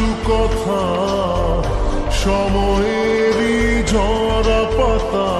কিছু কথা সময়েরই ঝরা পাতা